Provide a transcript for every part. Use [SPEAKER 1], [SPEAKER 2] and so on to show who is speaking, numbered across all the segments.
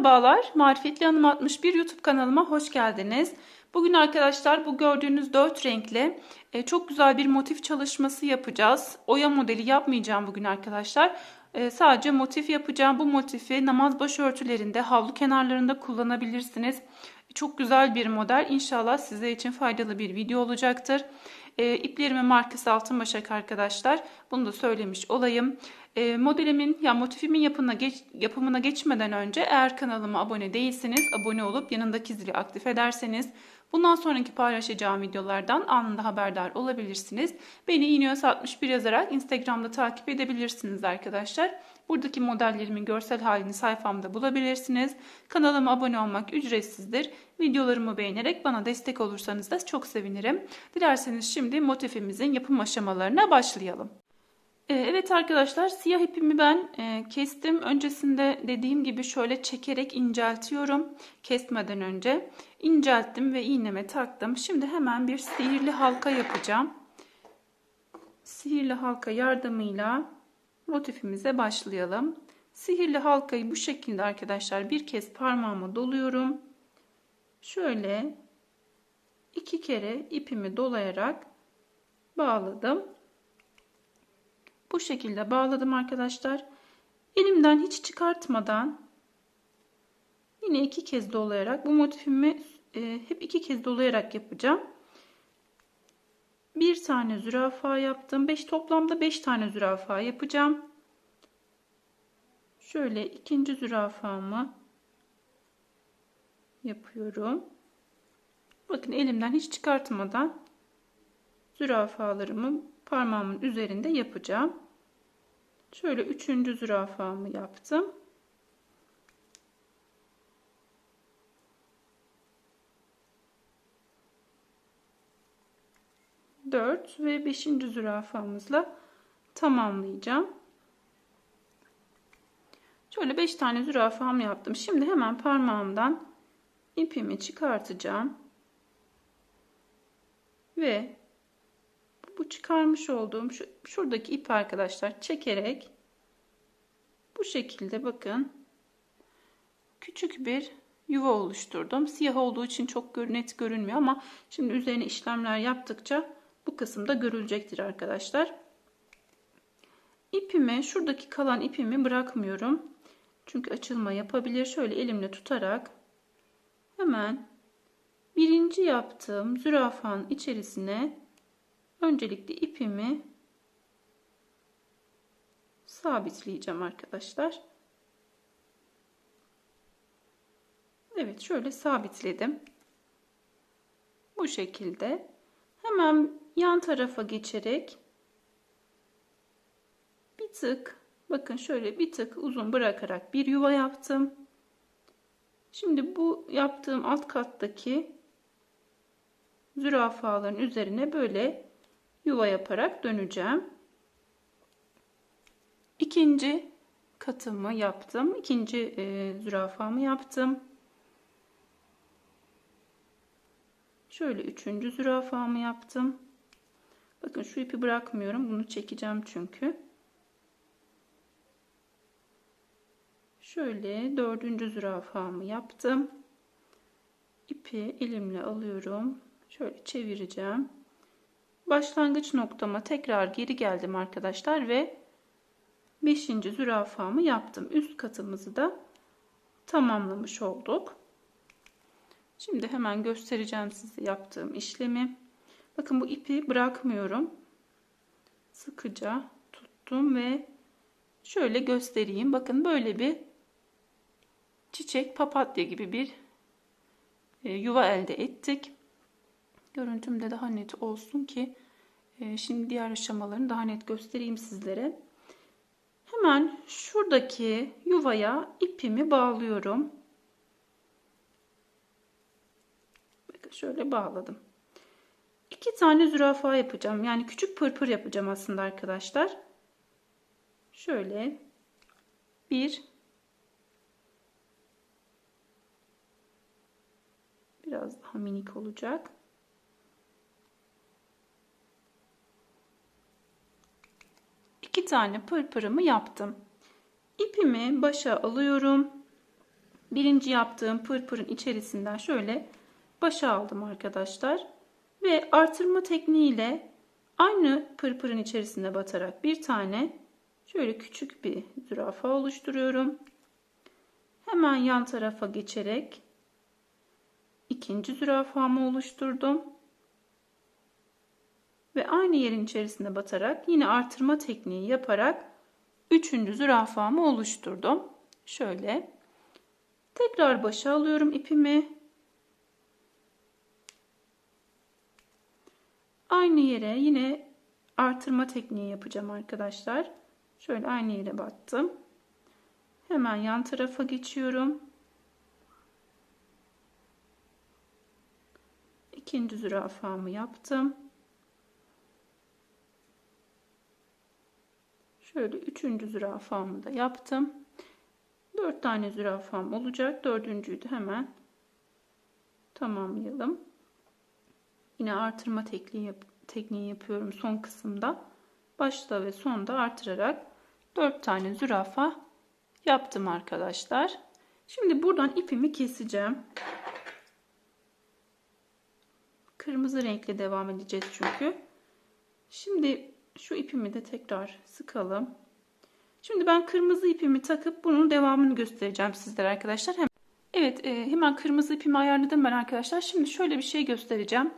[SPEAKER 1] Merhabalar, Marifetli Hanım 61 YouTube kanalıma hoş geldiniz. Bugün arkadaşlar bu gördüğünüz dört renkli e, çok güzel bir motif çalışması yapacağız. Oya modeli yapmayacağım bugün arkadaşlar. E, sadece motif yapacağım. Bu motifi namaz başörtülerinde, havlu kenarlarında kullanabilirsiniz. Çok güzel bir model. İnşallah size için faydalı bir video olacaktır. E, iplerimin markası Altın Başak arkadaşlar. Bunu da söylemiş olayım. E, modelimin ya motifimin yapımına, geç, yapımına geçmeden önce eğer kanalıma abone değilseniz abone olup yanındaki zili aktif ederseniz bundan sonraki paylaşacağım videolardan anında haberdar olabilirsiniz. Beni ineos 61 yazarak Instagram'da takip edebilirsiniz arkadaşlar. Buradaki modellerimin görsel halini sayfamda bulabilirsiniz. Kanalıma abone olmak ücretsizdir. Videolarımı beğenerek bana destek olursanız da çok sevinirim. Dilerseniz şimdi motifimizin yapım aşamalarına başlayalım. Ee, evet arkadaşlar siyah ipimi ben e, kestim. Öncesinde dediğim gibi şöyle çekerek inceltiyorum. Kesmeden önce incelttim ve iğneme taktım. Şimdi hemen bir sihirli halka yapacağım. Sihirli halka yardımıyla motifimize başlayalım. Sihirli halkayı bu şekilde arkadaşlar bir kez parmağıma doluyorum. Şöyle iki kere ipimi dolayarak bağladım. Bu şekilde bağladım arkadaşlar. Elimden hiç çıkartmadan yine iki kez dolayarak bu motifimi e, hep iki kez dolayarak yapacağım. Bir tane zürafa yaptım. 5 toplamda 5 tane zürafa yapacağım. Şöyle ikinci zürafamı yapıyorum. Bakın elimden hiç çıkartmadan zürafalarımı parmağımın üzerinde yapacağım. Şöyle üçüncü zürafamı yaptım. Dört ve beşinci zürafamızla tamamlayacağım. Şöyle beş tane zürafam yaptım. Şimdi hemen parmağımdan ipimi çıkartacağım. Ve bu çıkarmış olduğum şu, şuradaki ip arkadaşlar çekerek bu şekilde bakın küçük bir yuva oluşturdum. Siyah olduğu için çok net görünmüyor ama şimdi üzerine işlemler yaptıkça bu kısımda görülecektir arkadaşlar. İpimi şuradaki kalan ipimi bırakmıyorum. Çünkü açılma yapabilir. Şöyle elimle tutarak hemen birinci yaptığım zürafanın içerisine öncelikle ipimi sabitleyeceğim arkadaşlar. Evet şöyle sabitledim. Bu şekilde hemen yan tarafa geçerek bir tık bakın şöyle bir tık uzun bırakarak bir yuva yaptım. Şimdi bu yaptığım alt kattaki zürafaların üzerine böyle yuva yaparak döneceğim. İkinci katımı yaptım. İkinci e, zürafamı yaptım. Şöyle üçüncü zürafamı yaptım. Bakın şu ipi bırakmıyorum. Bunu çekeceğim çünkü. Şöyle dördüncü zürafamı yaptım. İpi elimle alıyorum. Şöyle çevireceğim başlangıç noktama tekrar geri geldim arkadaşlar ve 5. zürafamı yaptım. Üst katımızı da tamamlamış olduk. Şimdi hemen göstereceğim size yaptığım işlemi. Bakın bu ipi bırakmıyorum. Sıkıca tuttum ve şöyle göstereyim. Bakın böyle bir çiçek papatya gibi bir e, yuva elde ettik. Görüntüm de daha net olsun ki e, şimdi diğer aşamalarını daha net göstereyim sizlere. Hemen şuradaki yuvaya ipimi bağlıyorum. Bakın şöyle bağladım. İki tane zürafa yapacağım. Yani küçük pırpır yapacağım aslında arkadaşlar. Şöyle bir biraz daha minik olacak. İki tane pırpırımı yaptım. İpimi başa alıyorum. birinci yaptığım pırpırın içerisinden şöyle başa aldım arkadaşlar. Ve artırma tekniğiyle aynı pırpırın içerisine batarak bir tane şöyle küçük bir zürafa oluşturuyorum. Hemen yan tarafa geçerek ikinci zürafamı oluşturdum. Ve aynı yerin içerisine batarak yine artırma tekniği yaparak üçüncü zürafamı oluşturdum. Şöyle tekrar başa alıyorum ipimi. Aynı yere yine artırma tekniği yapacağım arkadaşlar. Şöyle aynı yere battım. Hemen yan tarafa geçiyorum. İkinci zürafamı yaptım. Şöyle üçüncü zürafamı da yaptım. Dört tane zürafam olacak. Dördüncüyü de hemen tamamlayalım. Yine artırma tekniği, yap tekniği yapıyorum son kısımda. Başta ve sonda artırarak 4 tane zürafa yaptım arkadaşlar. Şimdi buradan ipimi keseceğim. Kırmızı renkle devam edeceğiz çünkü. Şimdi şu ipimi de tekrar sıkalım. Şimdi ben kırmızı ipimi takıp bunun devamını göstereceğim sizlere arkadaşlar. Evet e, hemen kırmızı ipimi ayarladım ben arkadaşlar. Şimdi şöyle bir şey göstereceğim.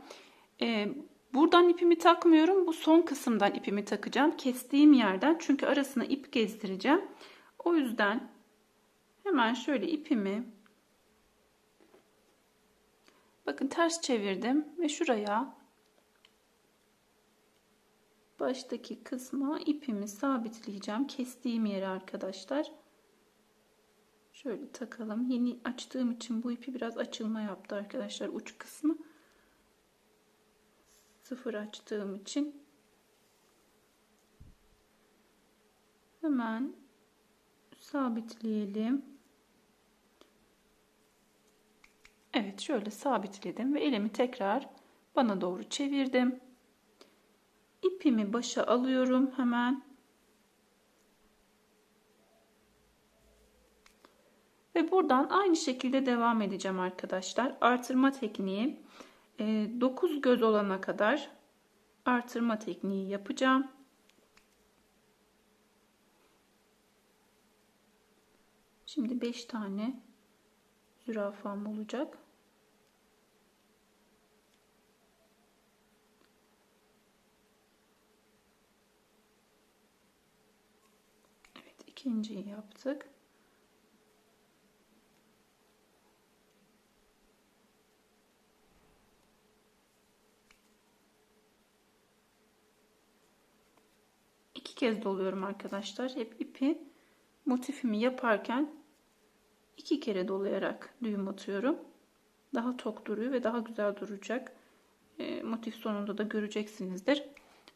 [SPEAKER 1] E, buradan ipimi takmıyorum. Bu son kısımdan ipimi takacağım. Kestiğim yerden. Çünkü arasına ip gezdireceğim. O yüzden hemen şöyle ipimi bakın ters çevirdim ve şuraya baştaki kısma ipimi sabitleyeceğim. Kestiğim yere arkadaşlar. Şöyle takalım. Yeni açtığım için bu ipi biraz açılma yaptı arkadaşlar uç kısmı sıfır açtığım için hemen sabitleyelim. Evet şöyle sabitledim ve elimi tekrar bana doğru çevirdim. İpimi başa alıyorum hemen. Ve buradan aynı şekilde devam edeceğim arkadaşlar. Artırma tekniği 9 ee, göz olana kadar artırma tekniği yapacağım. Şimdi 5 tane zürafam olacak. Evet ikinciyi yaptık. kez doluyorum arkadaşlar. Hep ipi motifimi yaparken iki kere dolayarak düğüm atıyorum. Daha tok duruyor ve daha güzel duracak. E, motif sonunda da göreceksinizdir.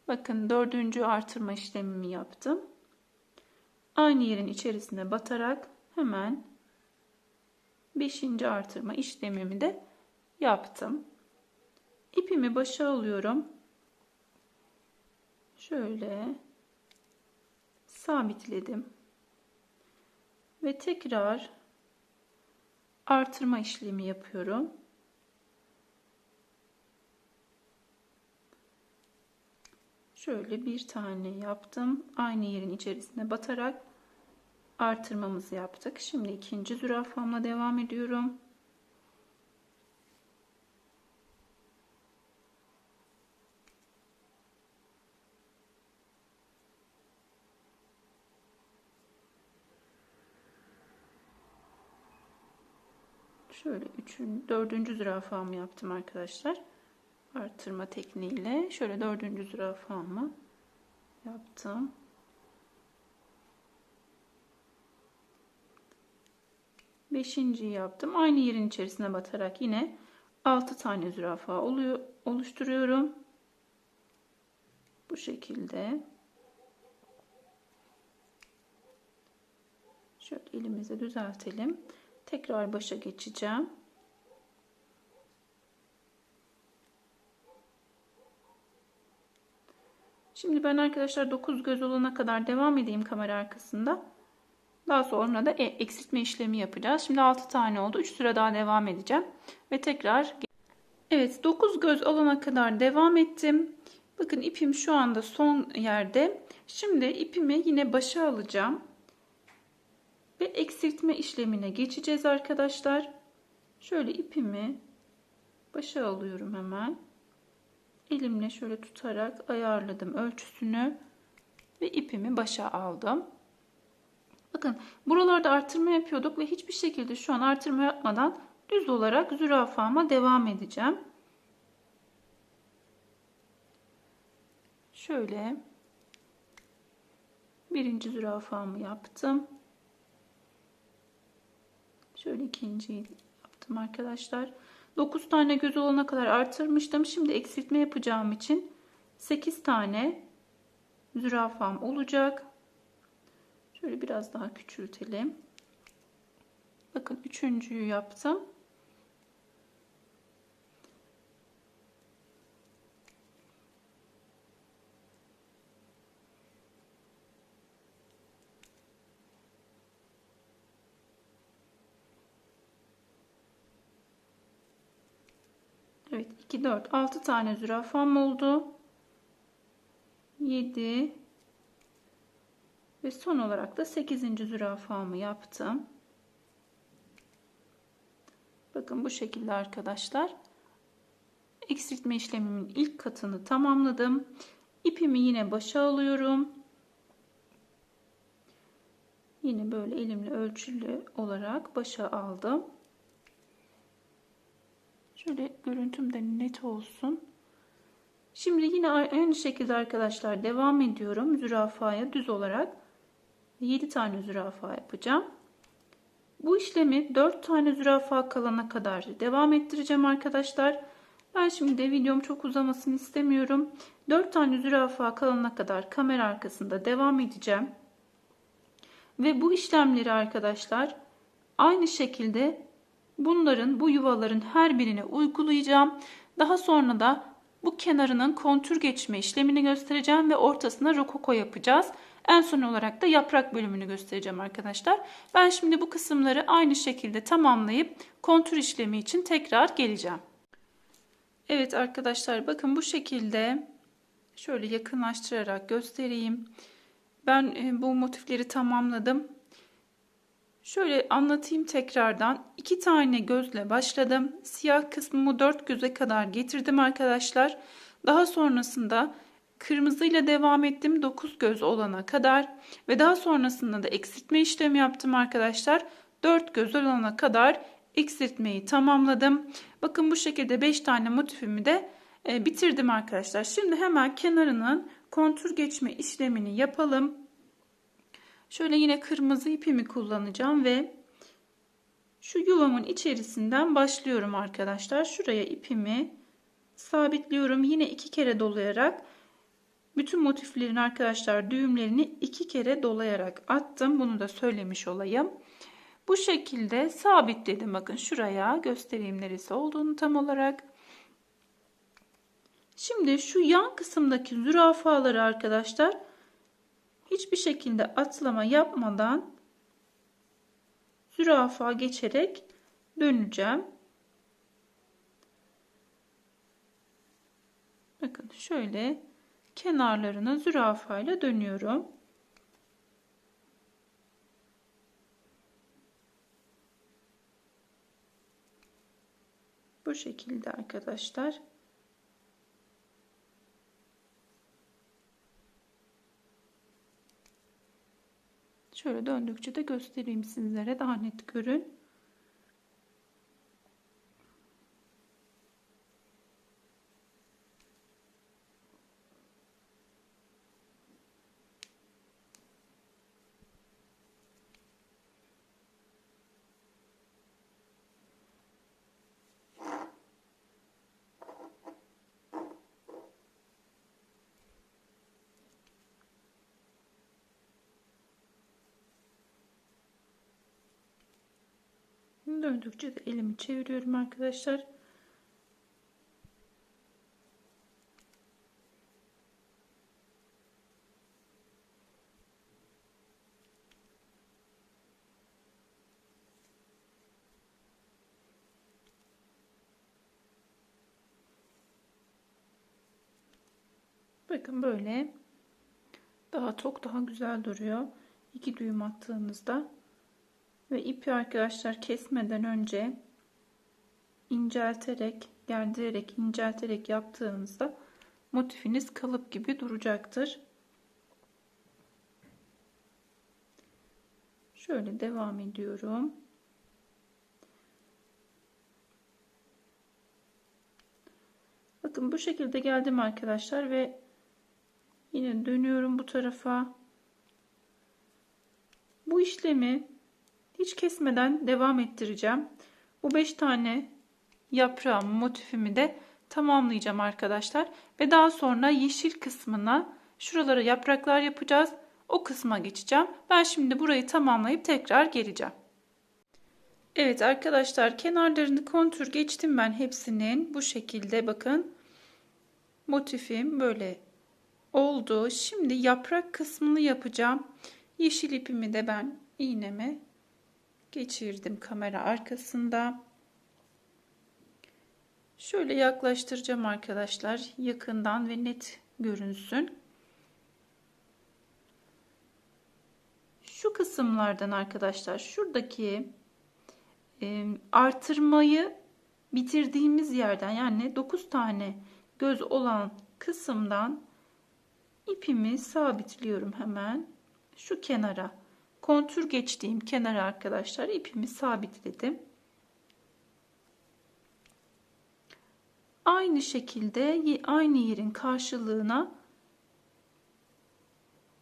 [SPEAKER 1] Bakın dördüncü artırma işlemimi yaptım. Aynı yerin içerisine batarak hemen beşinci artırma işlemimi de yaptım. İpimi başa alıyorum. Şöyle sabitledim. Ve tekrar artırma işlemi yapıyorum. Şöyle bir tane yaptım. Aynı yerin içerisine batarak artırmamızı yaptık. Şimdi ikinci zürafamla devam ediyorum. Şöyle üçün, dördüncü zürafamı yaptım arkadaşlar. Artırma tekniğiyle. Şöyle dördüncü zürafamı yaptım. Beşinciyi yaptım. Aynı yerin içerisine batarak yine altı tane zürafa oluyor, oluşturuyorum. Bu şekilde. Şöyle elimize düzeltelim. Tekrar başa geçeceğim. Şimdi ben arkadaşlar 9 göz olana kadar devam edeyim kamera arkasında. Daha sonra da e- eksiltme işlemi yapacağız. Şimdi 6 tane oldu. 3 sıra daha devam edeceğim. Ve tekrar Evet 9 göz olana kadar devam ettim. Bakın ipim şu anda son yerde. Şimdi ipimi yine başa alacağım. Ve eksiltme işlemine geçeceğiz arkadaşlar. Şöyle ipimi başa alıyorum hemen. Elimle şöyle tutarak ayarladım ölçüsünü. Ve ipimi başa aldım. Bakın buralarda artırma yapıyorduk ve hiçbir şekilde şu an artırma yapmadan düz olarak zürafama devam edeceğim. Şöyle birinci zürafamı yaptım. Şöyle ikinciyi yaptım arkadaşlar. 9 tane göz olana kadar artırmıştım. Şimdi eksiltme yapacağım için 8 tane zürafam olacak. Şöyle biraz daha küçültelim. Bakın üçüncüyü yaptım. Evet 2 4 6 tane zürafam oldu. 7 ve son olarak da 8. zürafamı yaptım. Bakın bu şekilde arkadaşlar. Eksiltme işlemimin ilk katını tamamladım. İpimi yine başa alıyorum. Yine böyle elimle ölçülü olarak başa aldım. Şöyle görüntüm de net olsun. Şimdi yine aynı şekilde arkadaşlar devam ediyorum. Zürafaya düz olarak 7 tane zürafa yapacağım. Bu işlemi 4 tane zürafa kalana kadar devam ettireceğim arkadaşlar. Ben şimdi de videom çok uzamasını istemiyorum. 4 tane zürafa kalana kadar kamera arkasında devam edeceğim. Ve bu işlemleri arkadaşlar aynı şekilde bunların bu yuvaların her birine uygulayacağım. Daha sonra da bu kenarının kontür geçme işlemini göstereceğim ve ortasına rokoko yapacağız. En son olarak da yaprak bölümünü göstereceğim arkadaşlar. Ben şimdi bu kısımları aynı şekilde tamamlayıp kontür işlemi için tekrar geleceğim. Evet arkadaşlar bakın bu şekilde şöyle yakınlaştırarak göstereyim. Ben e, bu motifleri tamamladım. Şöyle anlatayım tekrardan. İki tane gözle başladım. Siyah kısmımı dört göze kadar getirdim arkadaşlar. Daha sonrasında kırmızıyla devam ettim 9 göz olana kadar ve daha sonrasında da eksiltme işlemi yaptım arkadaşlar. 4 göz olana kadar eksiltmeyi tamamladım. Bakın bu şekilde 5 tane motifimi de e, bitirdim arkadaşlar. Şimdi hemen kenarının kontur geçme işlemini yapalım. Şöyle yine kırmızı ipimi kullanacağım ve şu yuvamın içerisinden başlıyorum arkadaşlar. Şuraya ipimi sabitliyorum. Yine iki kere dolayarak bütün motiflerin arkadaşlar düğümlerini iki kere dolayarak attım. Bunu da söylemiş olayım. Bu şekilde sabitledim. Bakın şuraya göstereyim neresi olduğunu tam olarak. Şimdi şu yan kısımdaki zürafaları arkadaşlar hiçbir şekilde atlama yapmadan zürafa geçerek döneceğim. Bakın şöyle kenarlarına zürafa ile dönüyorum. Bu şekilde arkadaşlar. Şöyle döndükçe de göstereyim sizlere daha net görün. döndükçe de elimi çeviriyorum arkadaşlar. Bakın böyle daha çok daha güzel duruyor. İki düğüm attığınızda ve ipi arkadaşlar kesmeden önce incelterek, gerdirerek, incelterek yaptığınızda motifiniz kalıp gibi duracaktır. Şöyle devam ediyorum. Bakın bu şekilde geldim arkadaşlar ve yine dönüyorum bu tarafa. Bu işlemi hiç kesmeden devam ettireceğim. Bu 5 tane yaprağım motifimi de tamamlayacağım arkadaşlar. Ve daha sonra yeşil kısmına şuralara yapraklar yapacağız. O kısma geçeceğim. Ben şimdi burayı tamamlayıp tekrar geleceğim. Evet arkadaşlar kenarlarını kontür geçtim ben hepsinin. Bu şekilde bakın. Motifim böyle oldu. Şimdi yaprak kısmını yapacağım. Yeşil ipimi de ben iğneme geçirdim kamera arkasında. Şöyle yaklaştıracağım arkadaşlar yakından ve net görünsün. Şu kısımlardan arkadaşlar şuradaki e, artırmayı bitirdiğimiz yerden yani 9 tane göz olan kısımdan ipimi sabitliyorum hemen şu kenara kontür geçtiğim kenara arkadaşlar ipimi sabitledim. Aynı şekilde aynı yerin karşılığına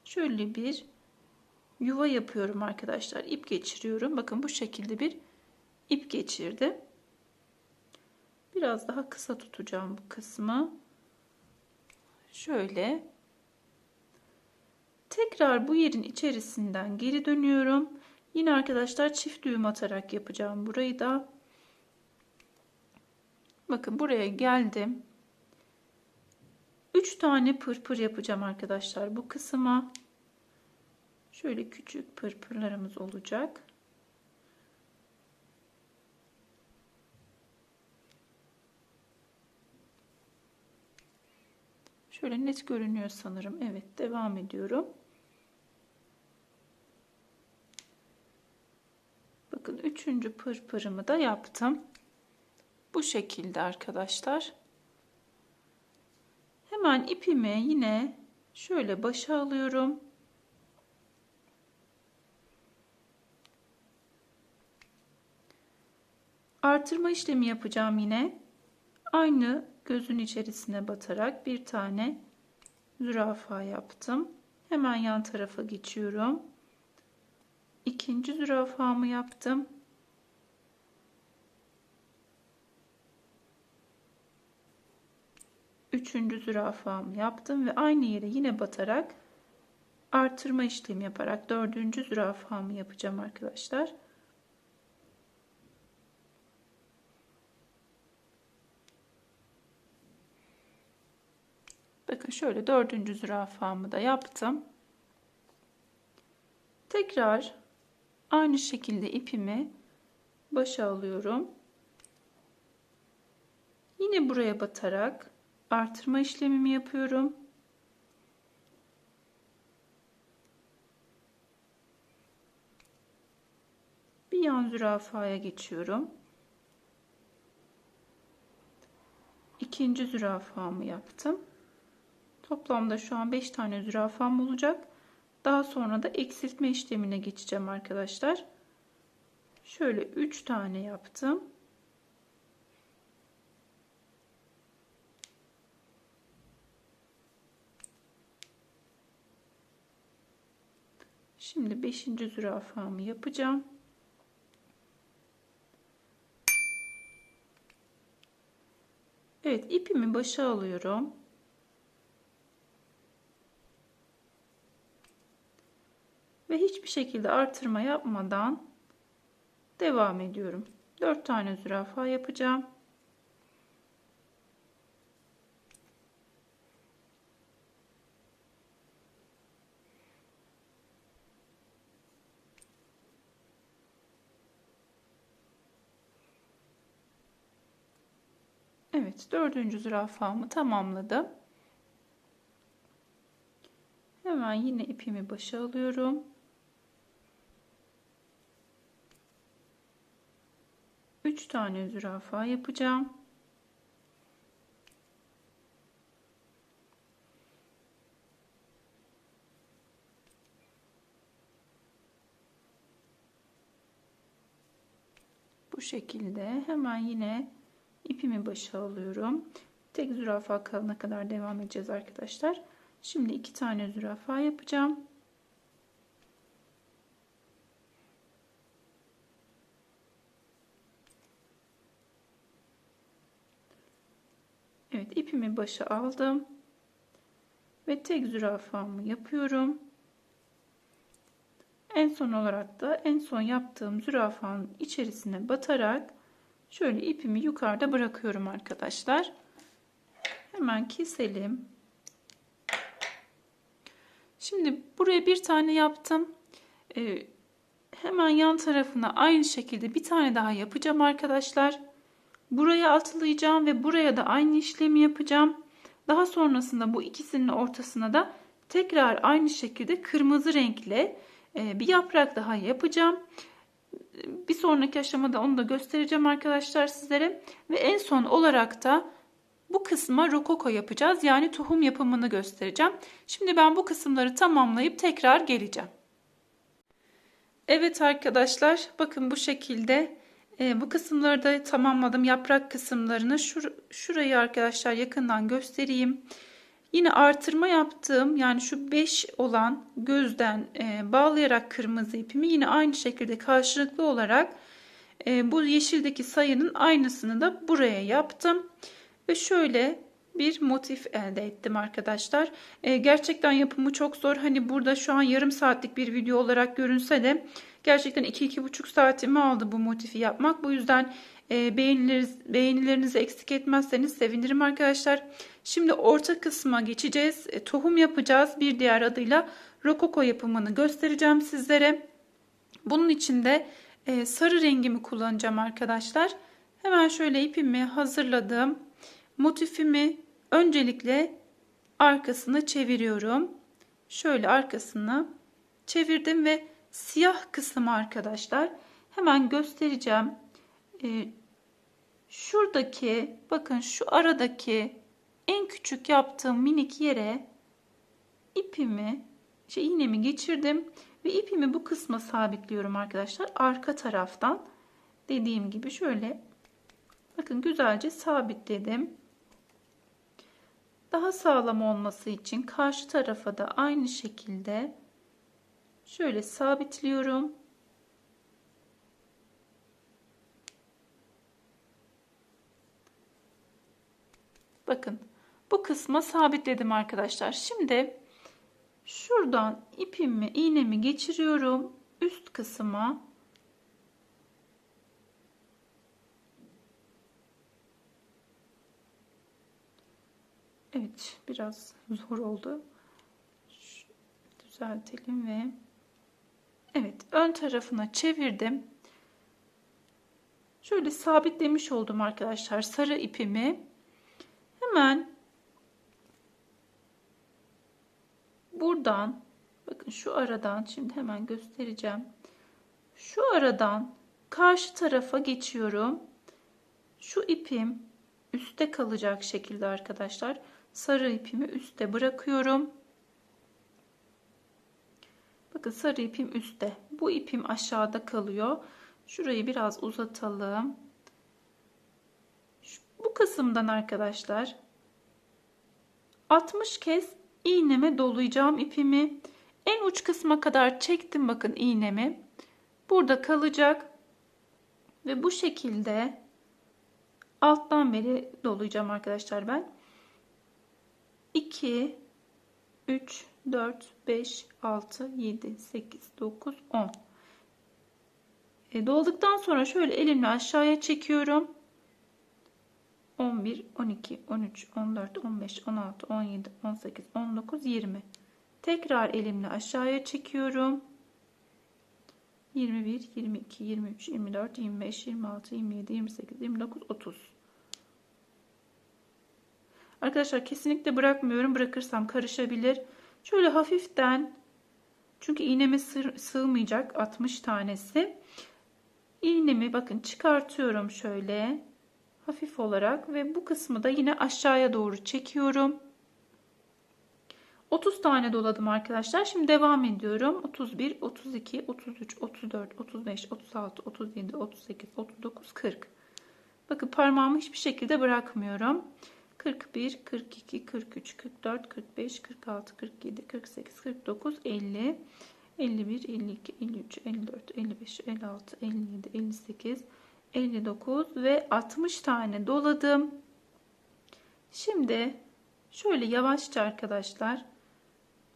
[SPEAKER 1] şöyle bir yuva yapıyorum arkadaşlar. İp geçiriyorum. Bakın bu şekilde bir ip geçirdi. Biraz daha kısa tutacağım bu kısmı. Şöyle tekrar bu yerin içerisinden geri dönüyorum. Yine arkadaşlar çift düğüm atarak yapacağım burayı da. Bakın buraya geldim. 3 tane pırpır yapacağım arkadaşlar bu kısma. Şöyle küçük pırpırlarımız olacak. Şöyle net görünüyor sanırım. Evet devam ediyorum. Bakın üçüncü pırpırımı da yaptım. Bu şekilde arkadaşlar. Hemen ipimi yine şöyle başa alıyorum. Artırma işlemi yapacağım yine. Aynı gözün içerisine batarak bir tane zürafa yaptım. Hemen yan tarafa geçiyorum. İkinci zürafamı yaptım. Üçüncü zürafamı yaptım ve aynı yere yine batarak artırma işlemi yaparak dördüncü zürafamı yapacağım arkadaşlar. Bakın şöyle dördüncü zürafamı da yaptım. Tekrar aynı şekilde ipimi başa alıyorum. Yine buraya batarak artırma işlemimi yapıyorum. Bir yan zürafaya geçiyorum. İkinci zürafamı yaptım. Toplamda şu an 5 tane zürafam olacak. Daha sonra da eksiltme işlemine geçeceğim arkadaşlar. Şöyle 3 tane yaptım. Şimdi 5. zürafamı yapacağım. Evet ipimi başa alıyorum. Ve hiçbir şekilde artırma yapmadan devam ediyorum. 4 tane zürafa yapacağım. Evet dördüncü zürafamı tamamladım. Hemen yine ipimi başa alıyorum. Üç tane zürafa yapacağım. Bu şekilde hemen yine ipimi başa alıyorum. Tek zürafa kalana kadar devam edeceğiz arkadaşlar. Şimdi iki tane zürafa yapacağım. Evet ipimi başa aldım. Ve tek zürafamı yapıyorum. En son olarak da en son yaptığım zürafanın içerisine batarak şöyle ipimi yukarıda bırakıyorum arkadaşlar. Hemen keselim. Şimdi buraya bir tane yaptım. Ee, hemen yan tarafına aynı şekilde bir tane daha yapacağım arkadaşlar. Buraya atlayacağım ve buraya da aynı işlemi yapacağım. Daha sonrasında bu ikisinin ortasına da tekrar aynı şekilde kırmızı renkle e, bir yaprak daha yapacağım. Bir sonraki aşamada onu da göstereceğim arkadaşlar sizlere. Ve en son olarak da bu kısma rokoko yapacağız. Yani tohum yapımını göstereceğim. Şimdi ben bu kısımları tamamlayıp tekrar geleceğim. Evet arkadaşlar bakın bu şekilde e, bu kısımları da tamamladım. Yaprak kısımlarını Şur şurayı arkadaşlar yakından göstereyim. Yine artırma yaptığım yani şu 5 olan gözden e, bağlayarak kırmızı ipimi yine aynı şekilde karşılıklı olarak e, bu yeşildeki sayının aynısını da buraya yaptım. Ve şöyle bir motif elde ettim arkadaşlar. E, gerçekten yapımı çok zor. Hani burada şu an yarım saatlik bir video olarak görünse de gerçekten 2-2,5 saatimi aldı bu motifi yapmak. Bu yüzden e, beğenileriniz, beğenilerinizi eksik etmezseniz sevinirim arkadaşlar. Şimdi orta kısma geçeceğiz. E, tohum yapacağız. Bir diğer adıyla rokoko yapımını göstereceğim sizlere. Bunun için de e, sarı rengimi kullanacağım arkadaşlar. Hemen şöyle ipimi hazırladım. Motifimi öncelikle arkasını çeviriyorum. Şöyle arkasını çevirdim ve siyah kısmı arkadaşlar. Hemen göstereceğim. Ee, şuradaki bakın şu aradaki en küçük yaptığım minik yere ipimi şey iğnemi geçirdim ve ipimi bu kısma sabitliyorum arkadaşlar. Arka taraftan dediğim gibi şöyle bakın güzelce sabitledim. Daha sağlam olması için karşı tarafa da aynı şekilde şöyle sabitliyorum. Bakın bu kısma sabitledim arkadaşlar. Şimdi şuradan ipimi iğnemi geçiriyorum üst kısma Evet biraz zor oldu. Şu, düzeltelim ve evet ön tarafına çevirdim. Şöyle sabitlemiş oldum arkadaşlar sarı ipimi. Hemen buradan bakın şu aradan şimdi hemen göstereceğim. Şu aradan karşı tarafa geçiyorum. Şu ipim üstte kalacak şekilde arkadaşlar sarı ipimi üstte bırakıyorum. Bakın sarı ipim üstte. Bu ipim aşağıda kalıyor. Şurayı biraz uzatalım. Bu kısımdan arkadaşlar 60 kez iğneme dolayacağım ipimi. En uç kısma kadar çektim bakın iğnemi. Burada kalacak. Ve bu şekilde alttan beri dolayacağım arkadaşlar ben. 2, 3, 4, 5, 6, 7, 8, 9, 10. E, dolduktan sonra şöyle elimle aşağıya çekiyorum. 11, 12, 13, 14, 15, 16, 17, 18, 19, 20. Tekrar elimle aşağıya çekiyorum. 21, 22, 23, 24, 25, 26, 27, 28, 29, 30. Arkadaşlar kesinlikle bırakmıyorum. Bırakırsam karışabilir. Şöyle hafiften çünkü iğneme sığ- sığmayacak 60 tanesi. İğnemi bakın çıkartıyorum şöyle hafif olarak ve bu kısmı da yine aşağıya doğru çekiyorum. 30 tane doladım arkadaşlar. Şimdi devam ediyorum. 31, 32, 33, 34, 35, 36, 37, 38, 39, 40. Bakın parmağımı hiçbir şekilde bırakmıyorum. 41, 42, 43, 44, 45, 46, 47, 48, 49, 50, 51, 52, 53, 54, 55, 56, 57, 58, 59 ve 60 tane doladım. Şimdi şöyle yavaşça arkadaşlar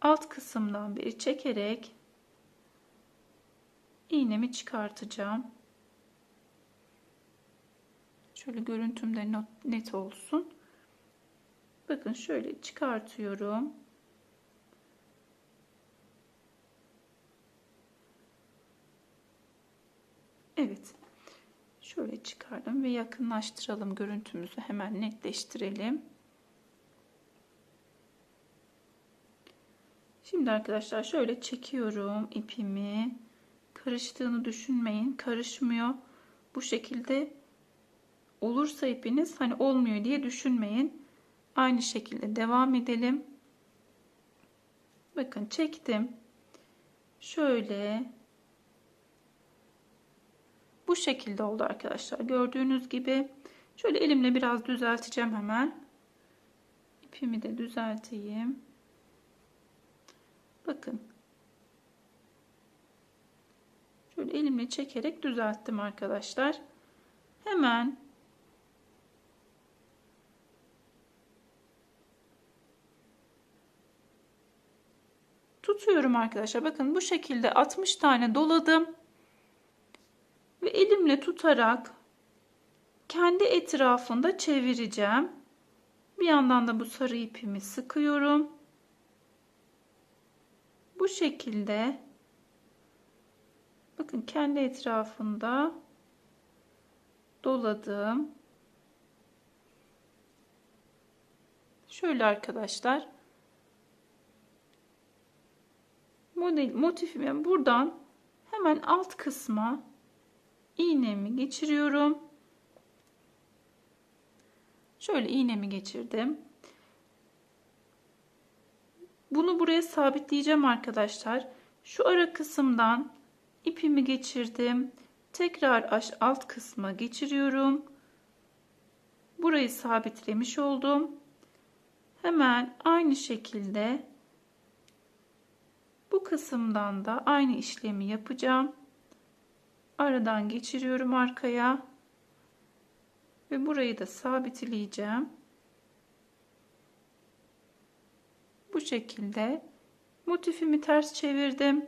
[SPEAKER 1] alt kısımdan beri çekerek iğnemi çıkartacağım. Şöyle görüntümde net olsun. Bakın şöyle çıkartıyorum. Evet. Şöyle çıkardım ve yakınlaştıralım görüntümüzü hemen netleştirelim. Şimdi arkadaşlar şöyle çekiyorum ipimi. Karıştığını düşünmeyin. Karışmıyor. Bu şekilde olursa ipiniz hani olmuyor diye düşünmeyin. Aynı şekilde devam edelim. Bakın çektim. Şöyle bu şekilde oldu arkadaşlar. Gördüğünüz gibi şöyle elimle biraz düzelteceğim hemen. İpimi de düzelteyim. Bakın. Şöyle elimle çekerek düzelttim arkadaşlar. Hemen tutuyorum arkadaşlar. Bakın bu şekilde 60 tane doladım. Ve elimle tutarak kendi etrafında çevireceğim. Bir yandan da bu sarı ipimi sıkıyorum. Bu şekilde bakın kendi etrafında doladım. Şöyle arkadaşlar model motifimi buradan hemen alt kısma iğnemi geçiriyorum. Şöyle iğnemi geçirdim. Bunu buraya sabitleyeceğim arkadaşlar. Şu ara kısımdan ipimi geçirdim. Tekrar alt kısma geçiriyorum. Burayı sabitlemiş oldum. Hemen aynı şekilde bu kısımdan da aynı işlemi yapacağım. Aradan geçiriyorum arkaya. Ve burayı da sabitleyeceğim. Bu şekilde motifimi ters çevirdim.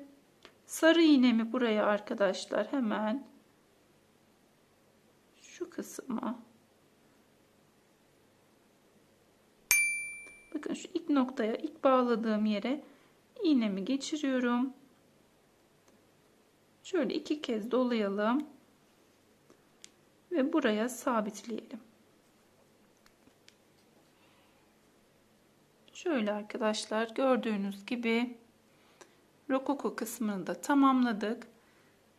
[SPEAKER 1] Sarı iğnemi buraya arkadaşlar hemen şu kısma bakın şu ilk noktaya ilk bağladığım yere iğnemi geçiriyorum. Şöyle iki kez dolayalım ve buraya sabitleyelim. Şöyle arkadaşlar gördüğünüz gibi rokoko kısmını da tamamladık.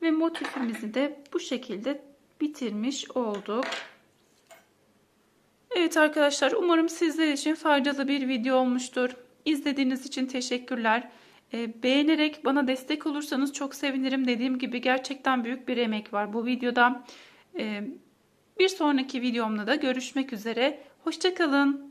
[SPEAKER 1] Ve motifimizi de bu şekilde bitirmiş olduk. Evet arkadaşlar umarım sizler için faydalı bir video olmuştur. İzlediğiniz için teşekkürler. Ee, beğenerek bana destek olursanız çok sevinirim. Dediğim gibi gerçekten büyük bir emek var bu videoda. Ee, bir sonraki videomda da görüşmek üzere. Hoşçakalın.